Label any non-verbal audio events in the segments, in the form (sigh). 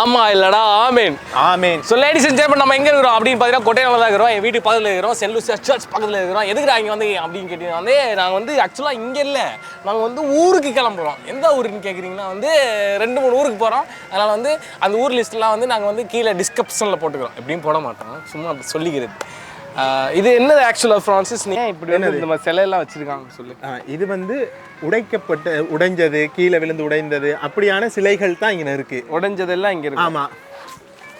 ஆமா இல்லடா ஆமேன். ஆமேன். So ladies and gent நம்ம எங்க இருக்கிறோம் அப்படின்னு பார்த்தீங்கன்னா கொட்டையில தான் இருக்கிறோம். என் வீட்டு பக்கத்தில் இருக்கிறோம். லூசியா சர்ச் பக்கத்தில் இருக்கிறோம். எதுக்குடா இங்கே வந்து அப்படின்னு கேட்டீங்கன்னா வந்து நாங்கள் வந்து ஆக்சுவலாக இங்கே இல்லை. நாங்கள் வந்து ஊருக்கு கிளம்புறோம். எந்த ஊருன்னு கேட்குறீங்கன்னா வந்து ரெண்டு மூணு ஊருக்கு போகிறோம் அதனால் வந்து அந்த ஊர் லிஸ்ட்லாம் வந்து நாங்கள் வந்து கீழே டிஸ்கிரிப்ஷனில் போட்டுக்கிறோம். எப்படியும் போட மாட்டோம். சும்மா அப்படி சொல்லிக்கிறது. இது என்னது ஆக்சுவலாக ஃப்ரான்சிஸ் நீ இப்படி இந்த மாதிரி சிலையெல்லாம் வச்சுருக்காங்க சொல்லு. இது வந்து உடைக்கப்பட்ட உடைஞ்சது கீழே விழுந்து உடைந்தது அப்படியான சிலைகள் தான் இங்க இருக்கு. உடைஞ்சதெல்லாம் இங்கே இருக்கு. ஆமா.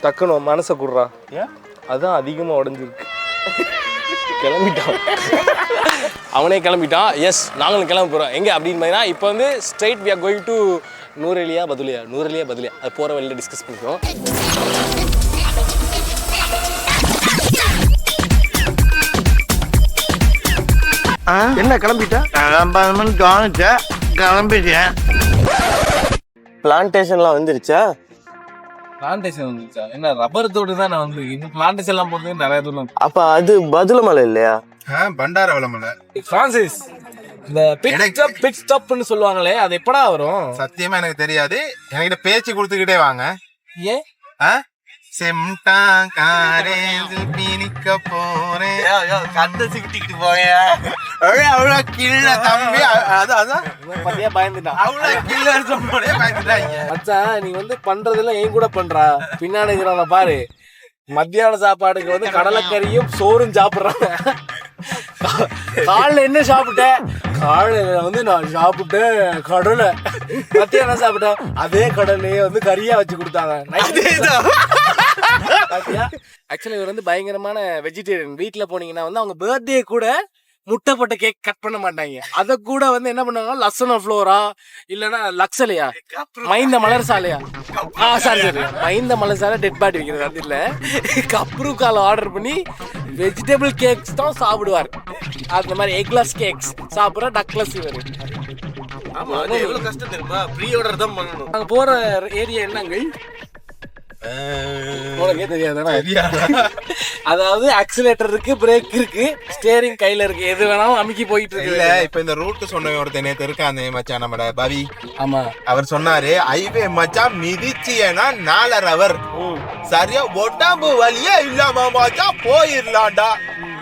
டக்குன்னு மனசை குடுறா. ஏன்? அதான் அதிகமாக உடஞ்சிருக்கு. கிளம்பிட்டான். அவனே கிளம்பிட்டான். எஸ் நாங்களும் கிளம்ப போகிறோம் எங்கே? அப்படின்னு பார்த்தீங்கன்னா இப்போ வந்து straight we are going to Nuwara Eliya Badulla? Nuwara Eliya Badulla? அது போகிற வழியில் டிஸ்கஸ் பண்ணிக்குவோம். என்ன கிளம்பிட்டா? கிளம்பாதமன்னு தோணுச்சேன் கிளம்பிட்டேன் பிளான்டேஷன்லாம் வந்துருச்சா? பிளான்டேஷன் வந்துருச்சா? என்ன ரப்பர் தோடு தான் நான் வந்து? இன்னும் பிளான்டேஷன்லாம் போகிறதுக்கு நிறைய தூரம் அப்ப அது பதுளமலை இல்லையா? பண்டார வளமல ஃப்ரான்சிஸ் இந்த பிட் ஸ்டாப் ஸ்டாப்னு சொல்லுவாங்களே அது எப்படா வரும்? சத்தியமா எனக்கு தெரியாது. என்கிட்ட பேச்சு கொடுத்துக்கிட்டே வாங்க. ஏன்? ஆ? செம்டா காரேந்தில் பீனிக்க போறேன் கத்த சிக்கிட்டு போய. அவ்வளோ கீழ தம்பி. அ- அதான் பத்தியா பயந்துட்டான். அவ்வளோ கீழே சொன்னோடே பயந்துட்டாங்க. மச்சான் நீ வந்து பண்றதெல்லாம் ஏன் கூட பண்றா. பின்னாடி இருக்கிறவன பாரு. மத்தியான சாப்பாடுக்கு வந்து கடலைக்கறியும் சோறும் சாப்பிடுறாங்க. காலைல என்ன சாப்பிட்ட? காலையில வந்து நான் சாப்பிட்டேன் கடலை. மத்தியானம் என்ன சாப்பிட்டேன் அதே கடலையே வந்து கறியா வச்சு கொடுத்தாங்க. ஆக்சுவலி இவர் வந்து பயங்கரமான வெஜிடேரியன் வீட்ல போனீங்கன்னா வந்து அவங்க பர்த்டே கூட முட்டை போட்ட கேக் கட் பண்ண மாட்டாங்க. அத கூட வந்து என்ன பண்ணுவாங்க லசன ஃப்ளோரா இல்லனா லக்ஸலையா? மைந்த மலர் சாலையா ஆ சாரி சாரி மைந்த மலர் சாலை டெட் பாடி வைக்கிறது அது இல்ல. கப்ரு கால் ஆர்டர் பண்ணி வெஜிடபிள் கேக்ஸ் தான் சாப்பிடுவார். அந்த மாதிரி எக்லஸ் கேக்ஸ் சாப்பிட்ற டக்லஸ் இவர். ஆமா எவ்வளவு கஷ்டம் தெரியுமா? ப்ரீ ஆர்டர் தான் பண்ணணும். அங்க போற ஏரியா என்னங்கள் உனக்கே தெரியாதானே? அதாவது ஆக்சிலேட்டர் இருக்கு பிரேக் இருக்கு ஸ்டேரிங் கையில இருக்கு. எது வேணாலும் அமுக்கி போயிட்டு இல்ல இருக்கு இப்ப இந்த ரூட் சொன்ன ஒருத்தன் நேத்து இருக்கானே மச்சான் நம்மட பவி. ஆமா. அவர் சொன்னாரு ஹைவே மச்சான் மிதிச்சியனா நாலரை அவர். சரியா உடம்பு வலியே இல்லாம மச்சான் போயிடலாம்டா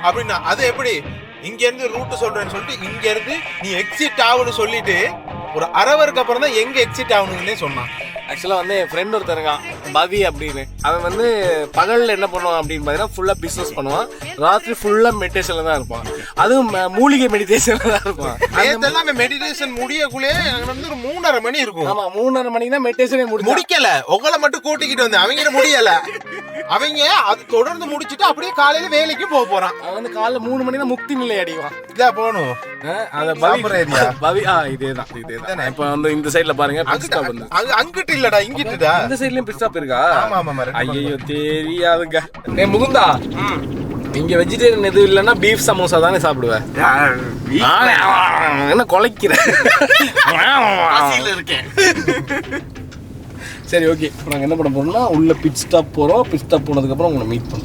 அப்படின்னா அது எப்படி? இங்க இருந்து ரூட் சொல்றேன்னு சொல்லிட்டு இங்க இருந்து நீ எக்ஸிட் ஆகுன்னு சொல்லிட்டு ஒரு அரவருக்கு அப்புறம் தான் எங்க எக்ஸிட் ஆகணும்னே சொன்னான். ஆக்சுவலா வந்து என் ஃப்ரெண்ட் ஒருத்தர் இருக்கான் பவி அப்படின்னு. அவன் வந்து பகல்ல என்ன பண்ணுவான் அப்படின்னு பாத்தீங்கன்னா ஃபுல்லா பிசினஸ் பண்ணுவான். ராத்திரி ஃபுல்லா மெடிடேஷன்ல தான் இருப்பான். அதுவும் மூலிகை மெடிடேஷன்ல தான் இருப்பான். நேத்தெல்லாம் மெடிடேஷன் முடியக்குள்ளே வந்து ஒரு மூணரை மணி இருக்கும். ஆமா மூணரை மணிக்கு தான் மெடிடேஷனே முடிக்கல. உங்களை மட்டும் கூட்டிக்கிட்டு வந்து அவங்க முடியல. அவங்க அது தொடர்ந்து முடிச்சிட்டு அப்படியே காலையில வேலைக்கு போக போறான். அவன் காலைல மூணு மணி தான் முக்தி நிலை அடிவான். இதா போகணும். அத. (laughs) பவி ஆ இதேதான் இதேதான். இப்போ வந்து இந்த சைடுல பாருங்க stop வந்து. அங்க அங்கிட்டு இல்லடா இங்கிட்டுடா இந்த சைடுலயும் ஸ்டாப் இருக்கா ஆமா ஆமா. ஐயோ தெரியாதுங்க. டே முகுந்தா. இங்க வெஜிடேரியன் எதுவும் இல்லைன்னா பீஃப் சமோசா தானே சாப்பிடுவேன் என்ன குலைக்கிற? இருக்கேன். (laughs) சரி ஓகே நாங்க என்ன பண்ண போறோம்னா உள்ள பிட் ஸ்டாப் போறோம். பிட் ஸ்டாப் போனதுக்கு அப்புறம் உங்களை மீட் on.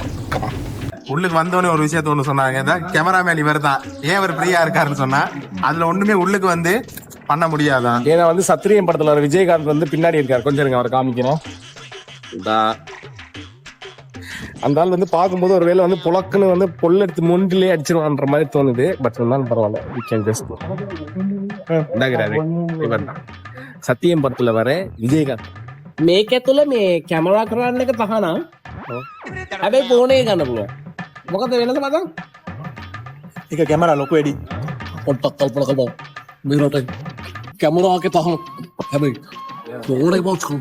உள்ளுக்கு வந்தோடனே ஒரு விஷயத்த ஒண்ணு சொன்னாங்க. இந்த கேமராமேன் இவர் தான். ஏன் அவர் ஃப்ரீயா இருக்காருன்னு சொன்னா அதுல ஒண்ணுமே உள்ளுக்கு வந்து பண்ண முடியாதான் ஏன்னா வந்து படத்துல வர விஜயகாந்த் வந்து பின்னாடி இருக்காரு. கொஞ்சம் இருங்க அவரை காமிக்கிறோம். இதா. அந்த ஆள் வந்து பார்க்கும்போது ஒரு வேளை வந்து புழக்குன்னு வந்து பொல்லெடுத்து முண்டிலே அடிச்சிருவான்ற மாதிரி தோணுது. பட் இருந்தாலும் பரவாயில்ல வி கேன் தான். சத்தியம் படத்துல வர விஜயகாந்த். මේක තුළ මේ කැමරා කරන්න එක තහනම් හැබැයි පෝනේ ගන්න පුළුව මොකද වෙනද මතන් ඒක කැමරා ලොකු වැඩි පොට්ටක් කල්පන කබ මේරට කැමරාක තහන හැබයි போனை போச்சு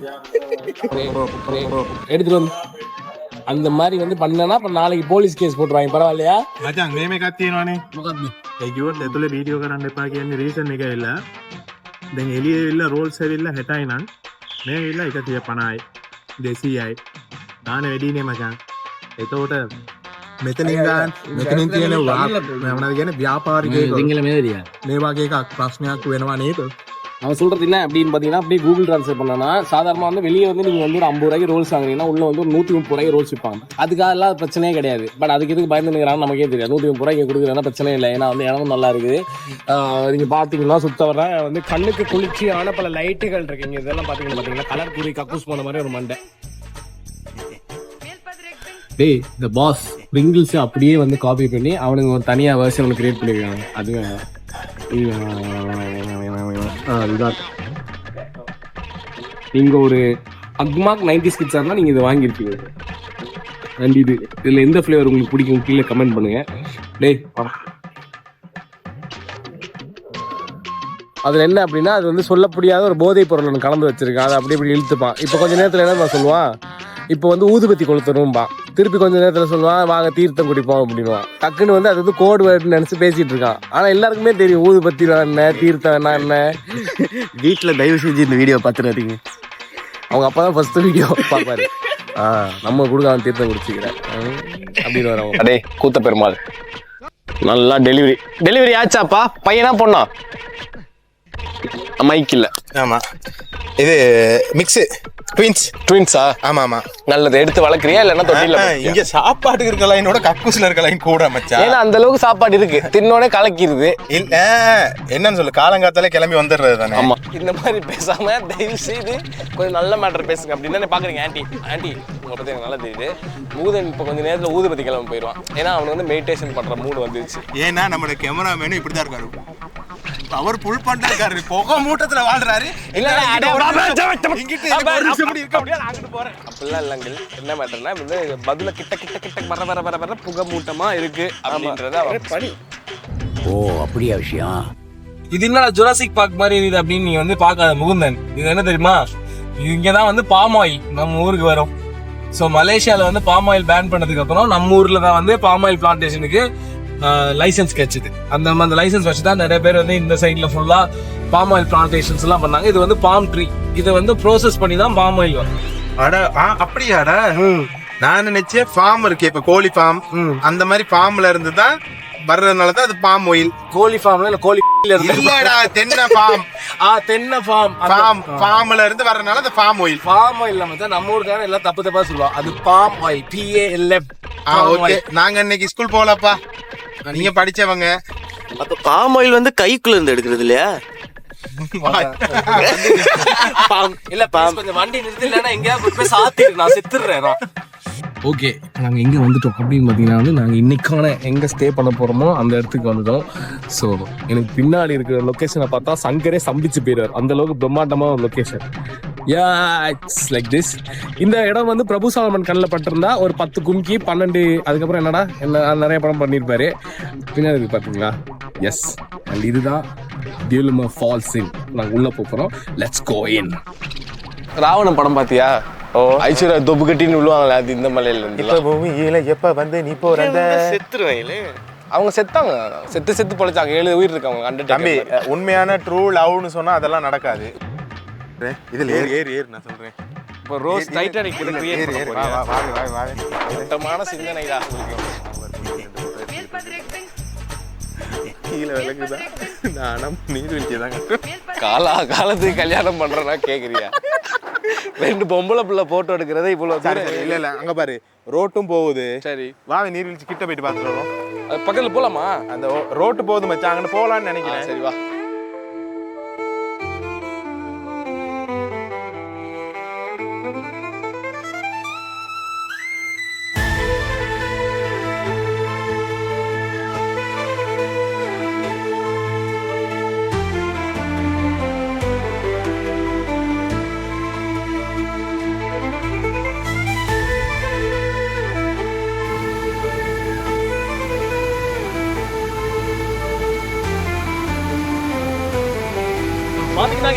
எடுத்துட்டு வந்து அந்த மாதிரி வந்து பண்ணனா அப்ப நாளைக்கு போலீஸ் கேஸ் போட்டுருவாங்க பரவாயில்லையா මචං මේ එකක් තියෙනවානේ මොකක්ද ඒකිවත් ඇතුළ වීඩියෝ කරන්න එපා කියන්නේ රීසන් එක එල්ලා දැන් එලිය එල්ල රෝල්ස් ඇවිල්ල හැටයි නම් මේ ඉල්ලා එක තිය පණයි. දෙසීයයි. දාන වැඩීනේ මචන් එතෝට මෙතනින්ගන් මෙතනින් තියෙන මනද ගැන ව්‍යාපාරික සිංහල මේරිය මේ වගේ එකක් ප්‍රශ්නයක් වෙනවා නේද அவன் சொல்றது என்ன அப்படின்னு பார்த்தீங்கன்னா அப்படியே கூகுள் ட்ரான்ஸ்ஃபர் பண்ணனா சாதாரணமா வந்து வெளியே வந்து நீங்க வந்து ஒரு ஐம்பது ரூபாய்க்கு ரோல்ஸ் வாங்குறீங்கன்னா உள்ள வந்து ஒரு நூத்தி முப்பது ரூபாய்க்கு ரோல்ஸ் விற்பாங்க அதுக்காக எல்லாம் பிரச்சனையே கிடையாது. பட் அதுக்கு எதுக்கு பயந்து நிற்கிறான்னு நமக்கே தெரியாது. நூத்தி முப்பது ரூபாய்க்கு கொடுக்குறதுனா பிரச்சனை இல்லை. ஏன்னா வந்து இடமும் நல்லா இருக்குது. நீங்கள் நீங்க பாத்தீங்கன்னா சுத்த வர வந்து கண்ணுக்கு குளிர்ச்சியான பல லைட்டுகள் இருக்கு. இங்க இதெல்லாம் பாத்தீங்கன்னா பாத்தீங்கன்னா கலர் குறி கக்கூஸ் போன மாதிரி ஒரு மண்டை. டேய் இந்த பாஸ் பிரிங்கிள்ஸ் அப்படியே வந்து காப்பி பண்ணி அவனுங்க ஒரு தனியாக வேர்ஷன் ஒன்று கிரியேட் பண்ணியிருக்காங்க அது ஆ, இதுதான். நீங்க ஒரு அக்மாக் நைன்டி ஸ்கிட்ஸா இருந்தா நீங்க இதை வாங்கியிருக்கீங்க அண்ட் இது இதுல எந்த ஃப்ளேவர் உங்களுக்கு பிடிக்கும்? கீழே கமெண்ட் பண்ணுங்க. டேய் வா. அதுல என்ன அப்படின்னா அது வந்து சொல்ல முடியாத ஒரு போதைப் பொருள் ஒன்று கலந்து வச்சிருக்கான் அதை அப்படி இப்படி இழுத்துப்பான். இப்போ கொஞ்ச நேரத்தில் என்ன சொல்லுவான்? இப்போ வந்து ஊதுபத்தி கொளுத்தணும்பான் திருப்பி கொஞ்ச நேரத்துல சொல்லுவான் வாங்க தீர்த்தம் குடிப்போம் அப்படின்னுவான். டக்குன்னு வந்து அது வந்து கோடு வேர்டுன்னு நினைச்சு பேசிட்டு இருக்கான். ஆனா எல்லாருக்குமே தெரியும் ஊதுபத்தி என்ன தீர்த்தம் என்ன என்ன. வீட்டுல தயவு செஞ்சு இந்த வீடியோ பாத்துறாதீங்க. அவங்க அப்பா தான் ஃபர்ஸ்ட் வீடியோ பார்ப்பாரு. ஆ. நம்ம கொடுக்க தீர்த்தம் குடிச்சிக்கிறேன். அப்படின்னு வரவங்க அடே கூத்த பெருமாள். நல்லா டெலிவரி டெலிவரி ஆச்சாப்பா? பையனா பொண்ணா? மைக் இல்ல. ஆமா. இது மிக்ஸ் ட்வின்ஸ் ட்வின்ஸா ஆமா ஆமா நல்லது. எடுத்து வளர்க்குறியா? இல்லைன்னா தொட்டில இங்க சாப்பாட்டுக்கு இருக்க லைனோட கக்கூஸ்ல இருக்க லைன் கூட மச்சான். ஏன்னா அந்த அளவுக்கு சாப்பாடு இருக்கு. தின்னோடனே கலக்கிடுது இல்ல என்னன்னு சொல்லு. காலங்காத்தாலே கிளம்பி வந்துடுறது தானே. ஆமா. இந்த மாதிரி பேசாம தயவு செய்து கொஞ்சம் நல்ல மேட்டர் பேசுங்க. அப்படின்னு பாக்குறீங்க ஆண்டி. ஆண்டி உங்களை பத்தி எனக்கு நல்லா தெரியுது மூதன் இப்போ கொஞ்ச நேரத்துல ஊதுபத்தி கிளம்பி போயிடுவான் ஏன்னா அவனுக்கு வந்து மெடிடேஷன் பண்ற மூடு வந்துருச்சு. ஏன்னா நம்மளோட கேமராமேனும் இப்படிதான் இருக்காரு. அவர் புல் பண்றாரு புகை மூட்டத்துல வாழ்றாரு. அப்படிலாம் இல்லைங்க என்ன மேட்டர்னா வந்து பதில கிட்ட கிட்ட கிட்ட வர வர வர வர புகை மூட்டமா இருக்கு அப்படின்றத படி ஓ அப்படியா விஷயம்? இது என்னடா ஜுராசிக் பார்க் மாதிரி இருக்குது அப்படின்னு நீங்க வந்து பார்க்காத முகுந்தன். இது என்ன தெரியுமா? இங்க தான் வந்து பாம் ஆயில் நம்ம ஊருக்கு வரும். ஸோ மலேசியாவில் வந்து பாம் ஆயில் பேன் பண்ணதுக்கு அப்புறம் நம்ம ஊர்ல தான் வந்து பாம் ஆயில் பிளான்டேஷனுக்கு லைசன்ஸ் கிடைச்சது. அந்த அந்த லைசன்ஸ் வச்சு தான் நிறைய பேர் வந்து இந்த சைட்ல ஃபுல்லா பாம் ஆயில் பிளான்டேஷன்ஸ் எல்லாம் பண்ணாங்க. இது வந்து பாம் ட்ரீ இதை வந்து ப்ரோசஸ் பண்ணி தான் பாம் ஆயில் வரும். அட அப்படியாடா. நான் நினைச்சேன் ஃபார்ம் இருக்கு இப்ப கோழி ஃபார்ம். அந்த மாதிரி ஃபார்ம்ல இருந்து தான் வர்றதுனால தான் அது பாம் ஆயில் கோழி ஃபார்ம்ல இல்ல கோழி (laughs) இல்லடா தென்னை ஃபார்ம் ஆ தென்னை ஃபார்ம் ஃபார்ம் ஃபார்ம்ல இருந்து வர்றதுனால அது ஃபார்ம் ஆயில் பாம் ஆயில் நம்ம தான் நம்ம ஊருக்கான எல்லாம் தப்பு தப்பா சொல்லுவோம் அது palm oil P A L F ah okay நாங்க இன்னைக்கு ஸ்கூல் போகலப்பா நீங்க படிச்சவங்க. அப்ப பாம் ஆயில் வந்து கைக்குள்ள இருந்து எடுக்கிறது இல்லையா? (laughs) பாம். இல்ல பாம். கொஞ்சம் வண்டி நிறுத்தி இல்லைன்னா எங்கேயாவது போய் சாத்திடு நான் செத்துடுறேன் ஓகே நாங்கள் எங்கே வந்துட்டோம். அப்படின்னு பார்த்தீங்கன்னா வந்து நாங்கள் இன்னைக்கான எங்கே ஸ்டே பண்ண போகிறோமோ அந்த இடத்துக்கு வந்துட்டோம். ஸோ எனக்கு பின்னாடி இருக்கிற லொக்கேஷனை பார்த்தா சங்கரே சம்பிச்சு போயிடுவார். அந்த அளவுக்கு பிரம்மாண்டமான ஒரு location yeah it's like this இந்த இடம் வந்து பிரபு சாலமன் கண்ணில் பட்டிருந்தா ஒரு பத்து கும்கி பன்னெண்டு அதுக்கப்புறம் என்னடா என்ன நிறைய படம் பண்ணியிருப்பாரு பின்னாடி பார்த்தீங்களா எஸ் அண்ட் இதுதான் டியூலுமா ஃபால்ஸ் இன் நாங்கள் உள்ளே போகிறோம் லெட்ஸ் கோ இன் ராவணன் படம் பாத்தியா? ஓ. ஐஸ்வர்யா தொப்பு கட்டின்னு விழுவாங்களே அது இந்த மலையில இருந்து. பூமியில எப்ப வந்து நீ போறத செத்துருவாங்களே. அவங்க செத்தாங்க. செத்து செத்து பொழைச்சாங்க. ஏழு உயிர் இருக்காங்க தம்பி உண்மையான ட்ரூ லவ்னு சொன்னா அதெல்லாம் நடக்காது. இதுல ஏறு ஏறு. ஏறு நான் சொல்றேன். இப்போ ரோஸ் டைட்டானிக் இதை கிரியேட் ஏறு ஏறு வா வா வாங்க வாங்க சுத்தமான சிந்தனைடா உங்களுக்கு கீழே விளக்குதா நானும் நீர்வீழ்ச்சி தான் காலா காலத்துக்கு கல்யாணம் பண்றேன்னா கேக்குறியா? ரெண்டு பொம்பளை பிள்ளை போட்டோ எடுக்கிறதே இவ்வளவு சரி தூரம். சரி இல்ல இல்ல அங்க பாரு. ரோட்டும் போகுது. சரி. வா நீர்வீழ்ச்சி கிட்ட போயிட்டு பார்த்துட்டு வரோம் அது பக்கத்துல போலாமா? அந்த ரோட்டு போகுது மச்சான் அங்கே போகலான்னு நினைக்கிறேன். சரி வா.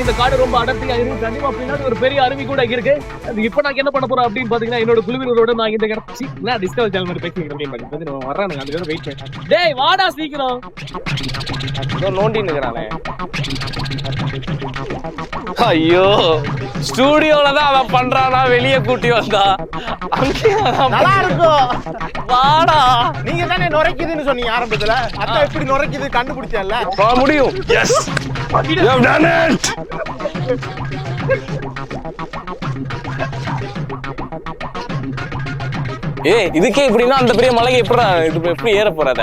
இந்த காடு ரொம்ப அடர்த்தியா இருக்கு. கண்டிப்பா பின்னாடி ஒரு பெரிய அருவி கூட இருக்கு. அது இப்ப நான் என்ன பண்ண போறேன் அப்படின்னு பாத்தீங்கன்னா என்னோட குழுவினரோட நான் இந்த இடத்துல நான் டிஸ்கவர் சேனல் மாதிரி பேசிக்கிறேன் அப்படின்னு பாத்தீங்கன்னா வர்றானுங்க. அதுக்கு வெயிட் பண்ணேன் டேய் வாடா சீக்கிரம். ஏதோ நோண்டி நிக்கிறானே ஐயோ ஸ்டூடியோல தான் அவன் பண்றானா? வெளியே கூட்டி வந்தா. நல்லா இருக்கும் வாடா. நீங்க தானே நுரைக்குதுன்னு சொன்னீங்க ஆரம்பத்துல. அதான் எப்படி நுரைக்குது கண்டுபிடிச்சல முடியும். Yes You have done it! ஏய் இதுக்கே இப்படின்னா அந்த பெரிய மலைக்கு எப்படி இது எப்படி ஏற போறாத?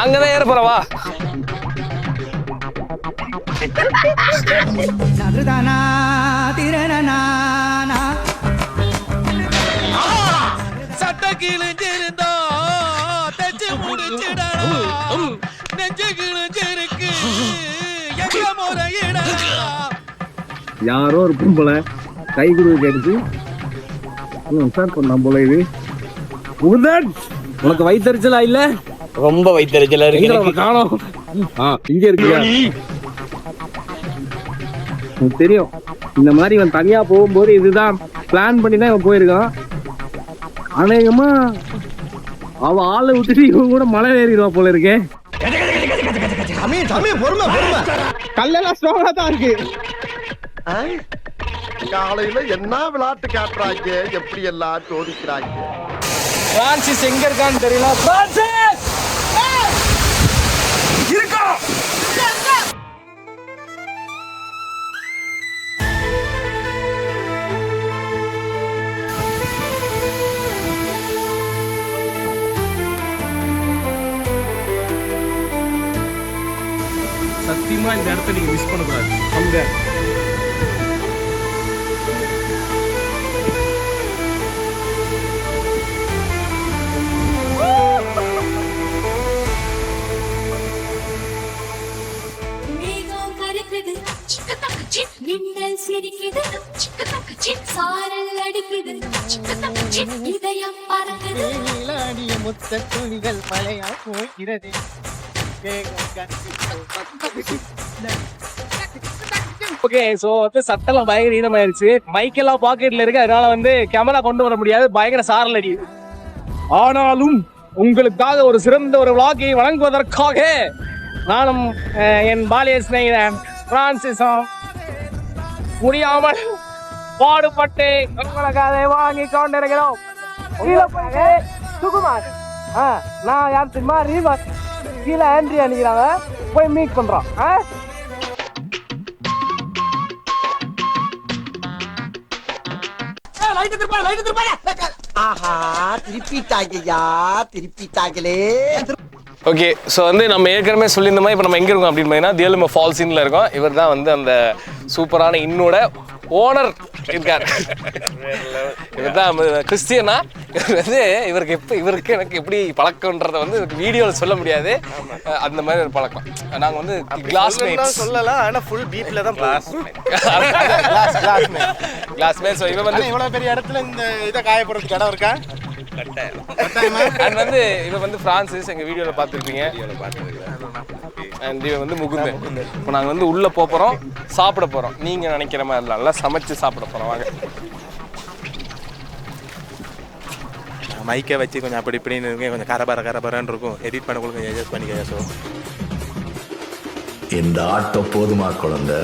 அங்கதான் ஏற போறவா நதுதானா திரணனானா. சட்ட கிழிஞ்சிருந்தா யாரோ ஒரு பொம்பளை கை கொடுக்க கேட்டுச்சு. ம் சார் பண்ணான் போல இது. முகுந்தன் உனக்கு வயிற்றுச்சலா இல்ல? ரொம்ப எங்க அவனை காணோம்? இங்க உனக்கு தெரியும். இந்த மாதிரி இவன் தனியா போகும்போது இதுதான் பிளான் பண்ணி தான் இவன் போயிருக்கான். அநேகமா அவ ஆளை விட்டுட்டு இவன் கூட மலை ஏறிடுவான் போல இருக்கே. கல்லெல்லாம் ஸ்ட்ராங்கா தான் இருக்கு. காலையில என்ன விளையாட்டு காட்டுறாங்க? எப்படி எல்லாம் சோதிக்கிறாங்க? பிரான்சிஸ் எங்க இருக்கான்னு தெரியல. பிரான்சிஸ்! சத்தியமா இந்த இடத்த நீங்க மிஸ் பண்ணக்கூடாது. அங்க. மின்னல் சிரிக்குது. சாரல் அடிக்குது. இதயம் பறக்குது. நீலாடிய முத்த துணிகள் மழையா போகிறது ஓகே சோ வந்து சட்டெல்லாம் பயங்கர ஈனமாயிருச்சு மைக்கெல்லாம் பாக்கெட்ல இருக்கு. அதனால வந்து கேமரா கொண்டு வர முடியாது. பயங்கர சாரல் அடி. ஆனாலும் உங்களுக்காக ஒரு சிறந்த ஒரு விளாகை வழங்குவதற்காக நானும் என் பாலிய சிநேகிதன் பிரான்சிஸும் முடியாமல் பாடுபட்டு உங்களுக்காக வாங்கி கொண்டிருக்கிறோம். சுகுமார். ஆ நான் யார் தெரியுமா? ரீவார் கீழே ஆண்ட்ரி அனுக்கிறாங்க போய் மீட் பண்றோம் ஆ? ஆஹா திருப்பிட்டாங்கய்யா திருப்பிட்டாங்களே ஓகே ஸோ வந்து நம்ம ஏற்கனவே சொல்லியிருந்த மாதிரி இப்போ நம்ம எங்கே இருக்கோம் அப்படின்னு பார்த்தீங்கன்னா தியலும ஃபால்ஸின்ல இருக்கோம். இவர் தான் வந்து அந்த சூப்பரான இன்னோட ஓனர் இருக்கார். இவர் தான் கிறிஸ்டியனா? இவர் வந்து இவருக்கு எப்போ இவருக்கு எனக்கு எப்படி பழக்கம்ன்றதை வந்து வீடியோவில் சொல்ல முடியாது. அந்த மாதிரி ஒரு பழக்கம். நாங்கள் வந்து கிளாஸ் சொல்லலாம் ஆனா ஃபுல் பீப்ல தான் glass glass glass made so இவன் வந்து இவ்வளவு பெரிய இடத்துல இந்த இதை காயப்படுறதுக்கு இடம் இருக்கா? அண்ட் வந்து இவன் வந்து பிரான்சிஸ் எங்கள் வீடியோவில் பார்த்துருப்பீங்க. அண்ட் இவன் வந்து முகுந்தன். இப்போ நாங்கள் வந்து உள்ளே போக போகிறோம் சாப்பிட போகிறோம் நீங்கள் நினைக்கிற மாதிரி இல்லை நல்லா சமைச்சு சாப்பிட போகிறோம் வாங்க. மைக்கை வச்சு கொஞ்சம் அப்படி இப்படின்னு இருக்கும் கொஞ்சம் கரபர கரபரன்னு இருக்கும். எடிட் பண்ண கொஞ்சம் அட்ஜஸ்ட் பண்ணிக்க ஸோ இந்த ஆட்டோ போதுமா குழந்தை?